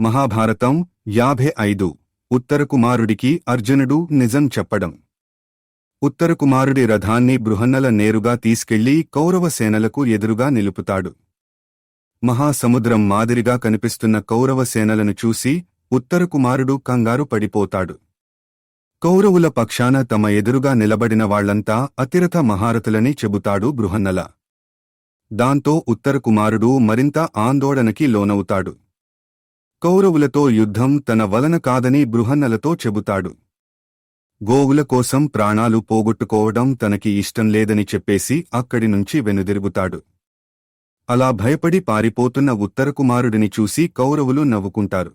మహాభారతం యాభై ఐదు. ఉత్తరకుమారుడికి అర్జునుడు నిజం చెప్పడం. ఉత్తరకుమారుడి రథాన్ని బృహన్నల నేరుగా తీసుకెళ్ళి కౌరవ సేనలకు ఎదురుగా నిలుపుతాడు. మహాసముద్రం మాదిరిగా కనిపిస్తున్న కౌరవ సేనలను చూసి ఉత్తరకుమారుడు కంగారు పడిపోతాడు. కౌరవుల పక్షాన తమ ఎదురుగా నిలబడిన వాళ్ళంతా అతిరథ మహారథులని చెబుతాడు బృహన్నల. దాంతో ఉత్తరకుమారుడు మరింత ఆందోళనకి లోనవుతాడు. కౌరవులతో యుద్ధం తన వలన కాదని బృహన్నలతో చెబుతాడు. గోవుల కోసం ప్రాణాలు పోగొట్టుకోవడం తనకి ఇష్టం లేదని చెప్పేసి అక్కడి నుంచి వెనుదిరుగుతాడు. అలా భయపడి పారిపోతున్న ఉత్తరకుమారుడిని చూసి కౌరవులు నవ్వుకుంటారు.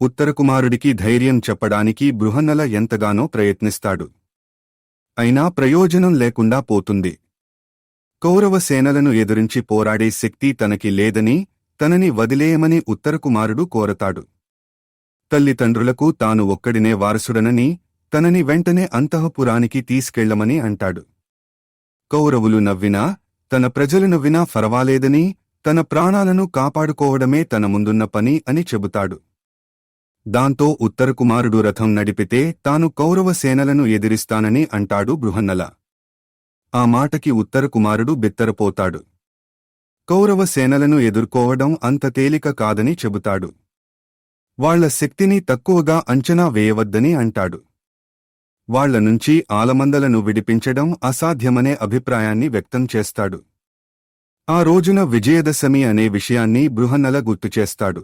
ఉత్తరకుమారుడికి ధైర్యం చెప్పడానికి బృహన్నల ఎంతగానో ప్రయత్నిస్తాడు. అయినా ప్రయోజనం లేకుండా పోతుంది. కౌరవ సేనలను ఎదురించి పోరాడే శక్తి తనకి లేదని తనని వదిలేయమని ఉత్తరకుమారుడు కోరతాడు. తల్లిదండ్రులకు తాను ఒక్కడినే వారసుడనని తనని వెంటనే అంతఃపురానికి తీసుకెళ్ళమని అంటాడు. కౌరవులు నవ్వినా తన ప్రజలు నవ్వినా ఫరవాలేదని తన ప్రాణాలను కాపాడుకోవడమే తన ముందున్న పని అని చెబుతాడు. దాంతో ఉత్తరకుమారుడు రథం నడిపితే తాను కౌరవ సేనలను ఎదిరిస్తానని అంటాడు బృహన్నల. ఆ మాటకి ఉత్తరకుమారుడు బిత్తరపోతాడు. కౌరవ సేనలను ఎదుర్కోవడం అంత తేలిక కాదని చెబుతాడు. వాళ్ళ శక్తిని తక్కువగా అంచనా వేయవద్దని అంటాడు. వాళ్ళ నుంచి ఆలమందలను విడిపించడం అసాధ్యమనే అభిప్రాయాన్ని వ్యక్తం చేస్తాడు. ఆ రోజున విజయదశమి అనే విషయాన్ని బృహన్నల గుర్తుచేస్తాడు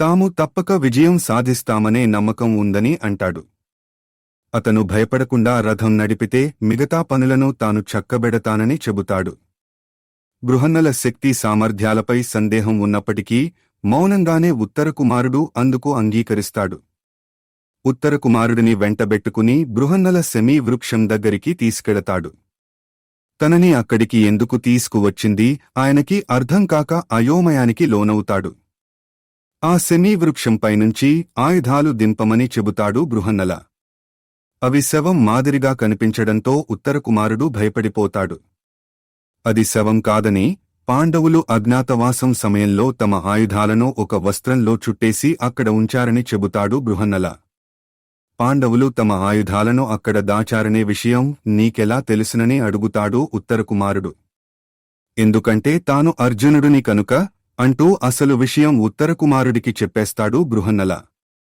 తాము తప్పక విజయం సాధిస్తామనే నమ్మకం ఉందని అంటాడు. అతను భయపడకుండా రథం నడిపితే మిగతా పనులను తాను చక్కబెడతానని చెబుతాడు. బృహన్నల శక్తి సామర్థ్యాలపై సందేహం ఉన్నప్పటికీ మౌనంగానే ఉత్తరకుమారుడు అందుకు అంగీకరిస్తాడు. ఉత్తరకుమారుడిని వెంటబెట్టుకుని బృహన్నల సెమీ వృక్షం దగ్గరికి తీసుకెడతాడు తనని అక్కడికి ఎందుకు తీసుకువచ్చింది? ఆయనకి అర్థం కాక అయోమయానికి లోనవుతాడు. ఆ సెమీ వృక్షంపైనుంచి ఆయుధాలు దింపమని చెబుతాడు బృహన్నల. అవి శవం మాదిరిగా కనిపించడంతో ఉత్తరకుమారుడు భయపడిపోతాడు. అది శవం కాదని పాండవులు అజ్ఞాతవాసం సమయంలో తమ ఆయుధాలను ఒక వస్త్రంలో చుట్టేసి అక్కడ ఉంచారని చెబుతాడు బృహన్నల. పాండవులు తమ ఆయుధాలను అక్కడ దాచారనే విషయం నీకెలా తెలుసునని అడుగుతాడు ఉత్తరకుమారుడు. ఎందుకంటే తాను అర్జునుడిని కనుక అంటూ అసలు విషయం ఉత్తరకుమారుడికి చెప్పేస్తాడు బృహన్నల.